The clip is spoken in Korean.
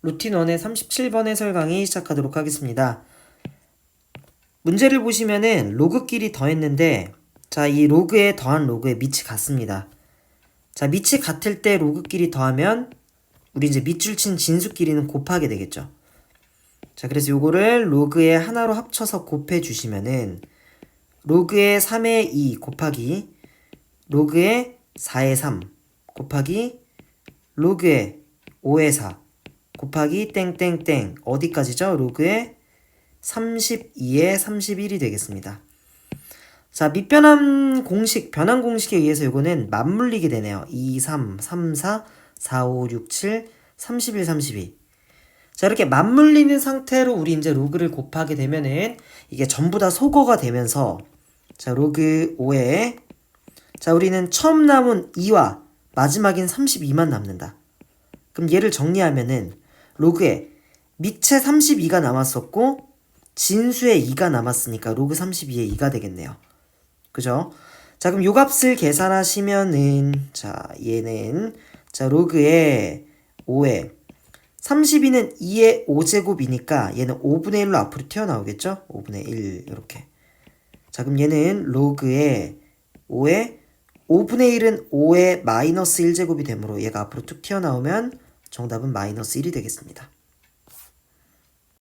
루틴 1의 37번 해설 강의 시작하도록 하겠습니다. 문제를 보시면은 로그끼리 더했는데 자, 이 로그에 더한 로그의 밑이 같습니다. 자, 밑이 같을 때 로그끼리 더하면 우리 이제 밑줄 친 진수끼리는 곱하게 되겠죠. 자, 그래서 요거를 로그에 하나로 합쳐서 곱해 주시면은 로그의 3의 2 곱하기 로그의 4의 3 곱하기 로그의 5의 4 곱하기 땡땡땡 어디까지죠? 로그의 32의 31이 되겠습니다. 자, 밑변환 공식, 변환 공식에 의해서 요거는 맞물리게 되네요. 2, 3, 3, 4, 4, 5, 6, 7, 31, 32. 자, 이렇게 맞물리는 상태로 우리 이제 로그를 곱하게 되면은 이게 전부 다 소거가 되면서 자, 로그 5에 자, 우리는 처음 남은 2와 마지막인 32만 남는다. 그럼 얘를 정리하면은 로그에 밑에 32가 남았었고 진수에 2가 남았으니까 로그 32에 2가 되겠네요. 그죠? 자, 그럼 요 값을 계산하시면은 자, 얘는 자, 로그에 5에 32는 2의 5제곱이니까 얘는 5분의 1로 앞으로 튀어나오겠죠? 5분의 1 이렇게. 자, 그럼 얘는 로그에 5에 5분의 1은 5의 마이너스 1제곱이 되므로 얘가 앞으로 툭 튀어나오면 정답은 마이너스 1이 되겠습니다.